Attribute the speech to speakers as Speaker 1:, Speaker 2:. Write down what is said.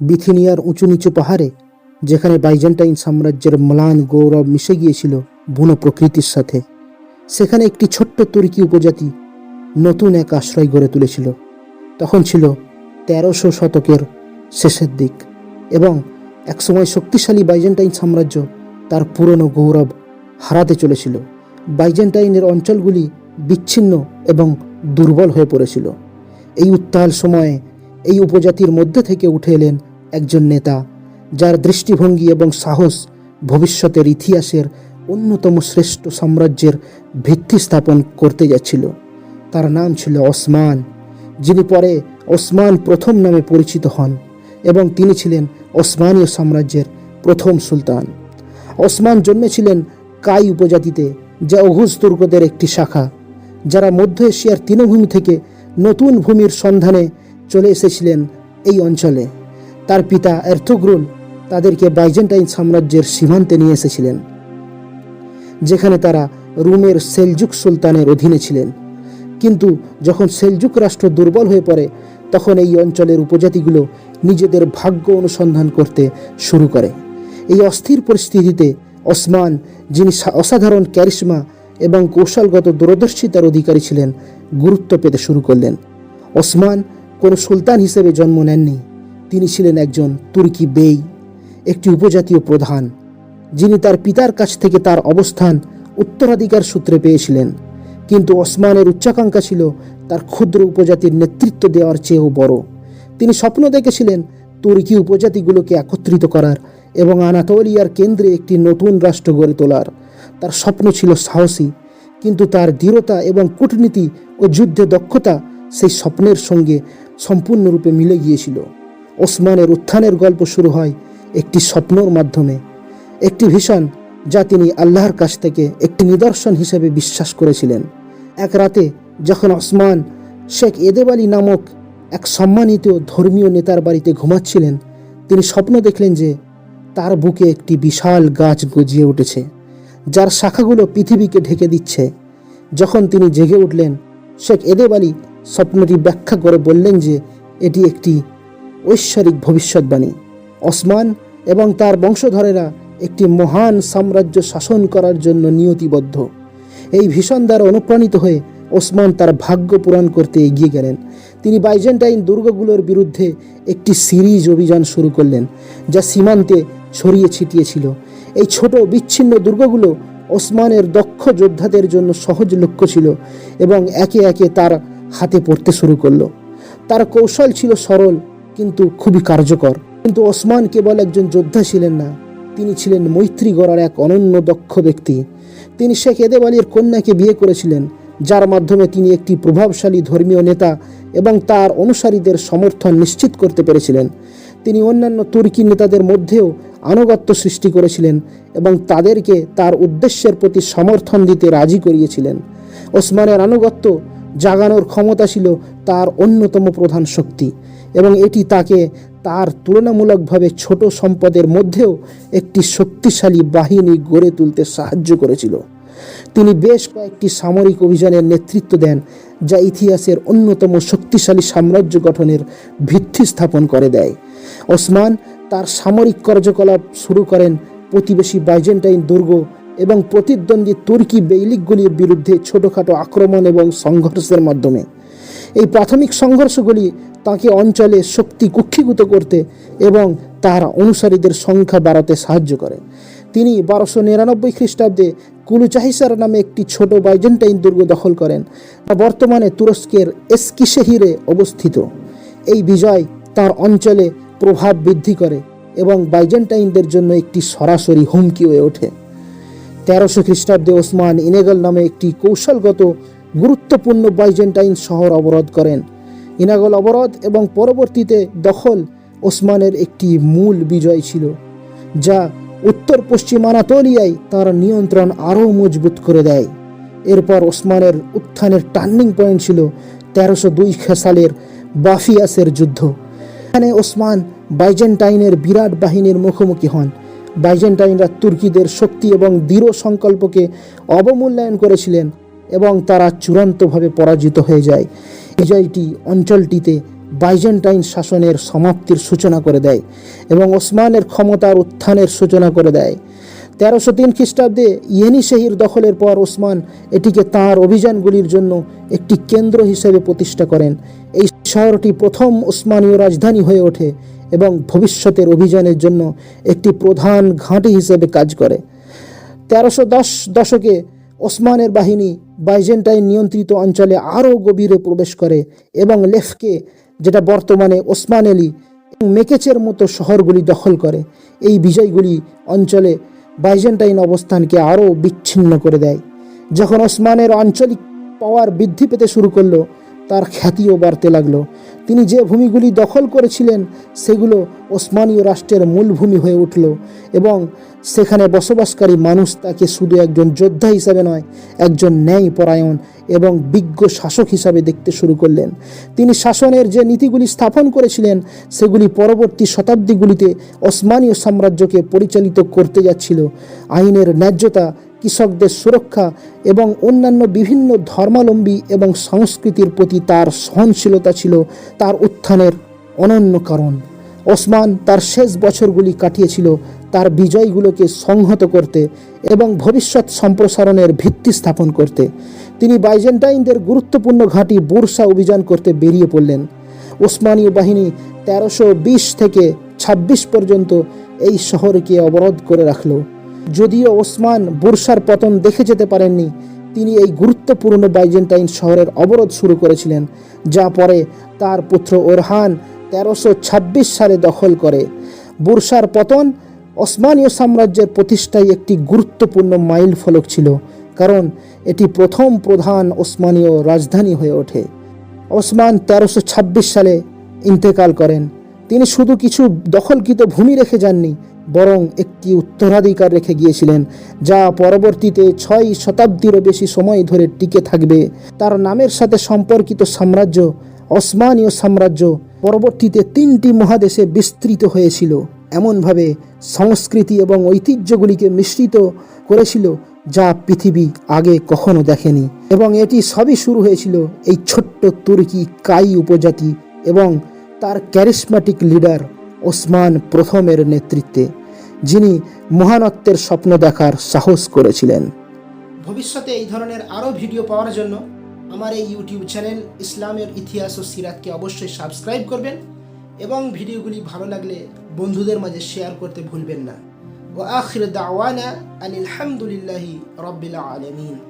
Speaker 1: বিথিনিয়ার উঁচু নিচু পাহাড়ে, যেখানে বাইজেন্টাইন সাম্রাজ্যের ম্লান গৌরব মিশে গিয়েছিল বুনো প্রকৃতির সাথে। সেখানে একটি ছোট্ট তুর্কি উপজাতি নতুন এক আশ্রয় গড়ে তুলেছিল। তখন ছিল তেরোশো শতকের শেষের দিক এবং একসময় শক্তিশালী বাইজেন্টাইন সাম্রাজ্য তার পুরনো গৌরব হারাতে চলেছিল। বাইজেন্টাইনের অঞ্চলগুলি বিচ্ছিন্ন এবং দুর্বল হয়ে পড়েছিল। এই উত্তাল সময়ে এই উপজাতির মধ্যে থেকে উঠে এলেন একজন নেতা, যার দৃষ্টিভঙ্গি এবং সাহস ভবিষ্যতের ইতিহাসের অন্যতম শ্রেষ্ঠ সাম্রাজ্যের ভিত্তি স্থাপন করতে যাচ্ছিল। তার নাম ছিল ওসমান, যিনি পরে ওসমান প্রথম নামে পরিচিত হন এবং তিনি ছিলেন ওসমানীয় সাম্রাজ্যের প্রথম সুলতান। ওসমান জন্মেছিলেন কাই উপজাতিতে, যা অঘুজ দুর্গদের একটি শাখা, যারা মধ্য এশিয়ার তৃণভূমি থেকে নতুন ভূমির সন্ধানে চলে এসেছিলেন এই অঞ্চলে। তার পিতা এর্থগ্রুল তাদেরকে বাইজেন্টাইন সাম্রাজ্যের সীমান্তে নিয়ে এসেছিলেন, যেখানে তারা রুমের সেলজুক সুলতানের অধীনে ছিলেন। কিন্তু যখন সেলজুক রাষ্ট্র দুর্বল হয়ে পড়ে, তখন এই অঞ্চলের উপজাতিগুলো নিজেদের ভাগ্য অনুসন্ধান করতে শুরু করে। এই অস্থির পরিস্থিতিতে ওসমান, যিনি অসাধারণ ক্যারিশমা এবং কৌশলগত দূরদর্শিতার অধিকারী ছিলেন, গুরুত্ব পেতে শুরু করলেন। ওসমান কোনো সুলতান হিসেবে জন্ম নেননি। তিনি ছিলেন একজন তুর্কি বেই, একটি উপজাতীয় প্রধান, যিনি তার পিতার কাছ থেকে তার অবস্থান উত্তরাধিকার সূত্রে পেয়েছিলেন। কিন্তু ওসমানের উচ্চাকাঙ্ক্ষা ছিল তার ক্ষুদ্র উপজাতির নেতৃত্ব দেওয়ার চেয়েও বড়। তিনি স্বপ্ন দেখেছিলেন তুর্কি উপজাতিগুলোকে একত্রিত করার এবং আনাতোলিয়ার কেন্দ্রে একটি নতুন রাষ্ট্র গড়ে তোলার। তার স্বপ্ন ছিল সাহসী, কিন্তু তার দৃঢ়তা এবং কূটনীতি ও যুদ্ধে দক্ষতা সেই স্বপ্নের সঙ্গে সম্পূর্ণরূপে মিলে গিয়েছিল। ওসমানের উত্থানের গল্প শুরু হয় একটি স্বপ্নর মাধ্যমে। একটি ভিশন যা তিনি আল্লাহর কাছ থেকে একটি নিদর্শন হিসেবে বিশ্বাস করেছিলেন। এক রাতে যখন ওসমান শেখ এদেব আলী নামক এক সম্মানিত ধর্মীয় নেতার বাড়িতে ঘুমাচ্ছিলেন, তিনি স্বপ্ন দেখলেন যে তার বুকে একটি বিশাল গাছ গজিয়ে উঠেছে, যার শাখাগুলো পৃথিবীকে ঢেকে দিচ্ছে। যখন তিনি জেগে উঠলেন, শেখ এদেব আলী স্বপ্নটি ব্যাখ্যা করে বললেন যে এটি একটি ঐশ্বরিক ভবিষ্যৎবাণী। ওসমান এবং তার বংশধরেরা একটি মহান সাম্রাজ্য শাসন করার জন্য নিয়তিবদ্ধ। এই ভীষণ দ্বারা অনুপ্রাণিত হয়ে ওসমান তার ভাগ্য পূরণ করতে এগিয়ে গেলেন। তিনি বাইজেন্টাইন দুর্গগুলোর বিরুদ্ধে একটি সিরিজ অভিযান শুরু করলেন, যা সীমান্তে ছড়িয়ে ছিটিয়ে ছিল এই ছোট বিচ্ছিন্ন দুর্গগুলো ওসমানের দক্ষ যোদ্ধাদের জন্য সহজ লক্ষ্য ছিল এবং একে একে তার হাতে পড়তে শুরু করল। তার কৌশল ছিল সরল কিন্তু খুবই কার্যকর। কিন্তু ওসমান কেবল একজন যোদ্ধা ছিলেন না, তিনি ছিলেন মৈত্রী গড়ার এক অনন্য দক্ষ ব্যক্তি। তিনি শেখ এদেব আলীর কন্যাকে বিয়ে করেছিলেন, যার মাধ্যমে তিনি একটি প্রভাবশালী ধর্মীয় নেতা এবং তার অনুসারীদের সমর্থন নিশ্চিত করতে পেরেছিলেন। তিনি অন্যান্য তুর্কি নেতাদের মধ্যেও আনুগত্য সৃষ্টি করেছিলেন এবং তাদেরকে তার উদ্দেশ্যের প্রতি সমর্থন দিতে রাজি করিয়েছিলেন। ওসমানের আনুগত্য জাগানোর ক্ষমতা ছিল তার অন্যতম প্রধান শক্তি। এবং এটি তাকে তার তুলনামূলকভাবে ছোট সম্পদের মধ্যেও একটি শক্তিশালী বাহিনী গড়ে তুলতে সাহায্য করেছিল। তিনি বেশ কয়েকটি সামরিক অভিযানের নেতৃত্ব দেন, যা ইতিহাসের অন্যতম শক্তিশালী সাম্রাজ্য গঠনের ভিত্তি স্থাপন করে দেয়। ওসমান তার সামরিক কার্যকলাপ শুরু করেন প্রতিবেশী বাইজেন্টাইন দুর্গ এবং প্রতিদ্বন্দ্বী তুর্কি বেইলিকগুলির বিরুদ্ধে ছোটোখাটো আক্রমণ এবং সংঘর্ষের মাধ্যমে। এই প্রাথমিক সংঘর্ষগুলি তাকে অঞ্চলে শক্তি কুক্ষিভূত করতে এবং তার অনুসারীদের সংখ্যা বাড়াতে সাহায্য করে। তিনি বারোশো নিরানব্বই খ্রিস্টাব্দে কুলুচাহিসার নামে একটি ছোট বাইজেন্টাইন দুর্গ দখল করেন। যা বর্তমানে তুরস্কের এসকিশেহিরে অবস্থিত। এই বিজয় তার অঞ্চলে প্রভাব বৃদ্ধি করে এবং বাইজেন্টাইনদের জন্য একটি সরাসরি হুমকি হয়ে ওঠে। তেরোশো খ্রিস্টাব্দে ওসমান ইনেগল নামে একটি কৌশলগত গুরুত্বপূর্ণ বাইজেন্টাইন শহর অবরোধ করেন। ইনাগল অবরোধ এবং পরবর্তীতে দখল ওসমানের একটি মূল বিজয় ছিল, যা উত্তর পশ্চিম আনাতোলিয়ায় তার নিয়ন্ত্রণ আরও মজবুত করে দেয়। এরপর ওসমানের উত্থানের টার্নিং পয়েন্ট ছিল তেরোশো দুই সালের বাফিয়াসের যুদ্ধ। এখানে ওসমান বাইজেন্টাইনের বিরাট বাহিনীর মুখোমুখি হন। বাইজেন্টাইনরা তুর্কিদের শক্তি এবং দৃঢ় সংকল্পকে অবমূল্যায়ন করেছিলেন। এবং তারা চূড়ান্তভাবে পরাজিত হয়ে যায়। বিজয়টি অঞ্চলটিতে বাইজেন্টাইন শাসনের সমাপ্তির সূচনা করে দেয় এবং ওসমানের ক্ষমতার উত্থানের সূচনা করে দেয়। তেরোশো তিন খ্রিস্টাব্দে ইয়েনি শহীর দখলের পর ওসমান এটিকে তাঁর অভিযানগুলির জন্য একটি কেন্দ্র হিসেবে প্রতিষ্ঠা করেন। এই শহরটি প্রথম ওসমানীয় রাজধানী হয়ে ওঠে এবং ভবিষ্যতের অভিযানের জন্য একটি প্রধান ঘাঁটি হিসেবে কাজ করে। তেরোশো দশ দশকে ওসমানের বাহিনী বাইজেন্টাইন নিয়ন্ত্রিত অঞ্চলে আরও গভীরে প্রবেশ করে এবং লেফকে, যেটা বর্তমানে ওসমান ওসমানেলি এবং মেকেচের মতো শহরগুলি দখল করে, এই বিজয়গুলি অঞ্চলে বাইজেন্টাইন অবস্থানকে আরও বিচ্ছিন্ন করে দেয়। যখন ওসমানের আঞ্চলিক পাওয়ার বৃদ্ধি পেতে শুরু করল, তার খ্যাতিও বাড়তে লাগল। তিনি যে ভূমিগুলি দখল করেছিলেন, সেগুলো ওসমানীয় রাষ্ট্রের মূল ভূমি হয়ে উঠল এবং সেখানে বসবাসকারী মানুষ তাকে শুধু একজন যোদ্ধা হিসাবে নয়, একজন ন্যায়পরায়ণ এবং বিজ্ঞ শাসক হিসাবে দেখতে শুরু করলেন। তিনি শাসনের যে নীতিগুলি স্থাপন করেছিলেন, সেগুলি পরবর্তী শতাব্দীগুলিতে ওসমানীয় সাম্রাজ্যকে পরিচালিত করতে যাচ্ছিল। আইনের ন্যায্যতা কৃষকদের সুরক্ষা এবং অন্যান্য বিভিন্ন ধর্মাবলম্বী এবং সংস্কৃতির প্রতি তার সহনশীলতা ছিল তার উত্থানের অনন্য কারণ। ওসমান তার শেষ বছরগুলি কাটিয়েছিল তার বিজয়গুলোকে সংহত করতে এবং ভবিষ্যৎ সম্প্রসারণের ভিত্তি স্থাপন করতে। তিনি বাইজেন্টাইনদের গুরুত্বপূর্ণ ঘাঁটি বুরসা অভিযান করতে বেরিয়ে পড়লেন। ওসমানীয় বাহিনী তেরোশো থেকে ছাব্বিশ পর্যন্ত এই শহরকে অবরোধ করে রাখল। যদিও ওসমান বুরসার পতন দেখে যেতে পারেননি, তিনি এই গুরুত্বপূর্ণ বাইজেন্টাইন শহরের অবরোধ শুরু করেছিলেন, যা পরে তার পুত্র ওরহান তেরোশো সালে দখল করে। বুরসার পতন ওসমানীয় সাম্রাজ্যের প্রতিষ্ঠায় একটি গুরুত্বপূর্ণ মাইল ফলক ছিল, কারণ এটি প্রথম প্রধান ওসমানীয় রাজধানী হয়ে ওঠে। ওসমান তেরোশো সালে ইন্তেকাল করেন। তিনি শুধু কিছু দখলকৃত ভূমি রেখে যাননি, বরং একটি উত্তরাধিকার রেখে গিয়েছিলেন, যা পরবর্তীতে ছয় শতাব্দীরও বেশি সময় ধরে টিকে থাকবে। তার নামের সাথে সম্পর্কিত সাম্রাজ্য অসমানীয় সাম্রাজ্য, পরবর্তীতে তিনটি মহাদেশে বিস্তৃত হয়েছিল। এমনভাবে সংস্কৃতি এবং ঐতিহ্যগুলিকে মিশ্রিত করেছিল, যা পৃথিবী আগে কখনো দেখেনি। এবং এটি সবই শুরু হয়েছিল এই ছোট্ট তুর্কি কাই উপজাতি এবং তার ক্যারিসম্যাটিক লিডার ওসমান প্রথমের নেতৃত্বে। যিনি মহানত্বের স্বপ্ন দেখার সাহস করেছিলেন। ভবিষ্যতে এই ধরনের আরও ভিডিও পাওয়ার জন্য আমার এই ইউটিউব চ্যানেল ইসলামের ইতিহাস ও সিরাতকে অবশ্যই সাবস্ক্রাইব করবেন এবং ভিডিওগুলি ভালো লাগলে বন্ধুদের মাঝে শেয়ার করতে ভুলবেন না। ও আখির দাওয়ানা আনিল হামদুলিল্লাহি রব্বিল আলমিন।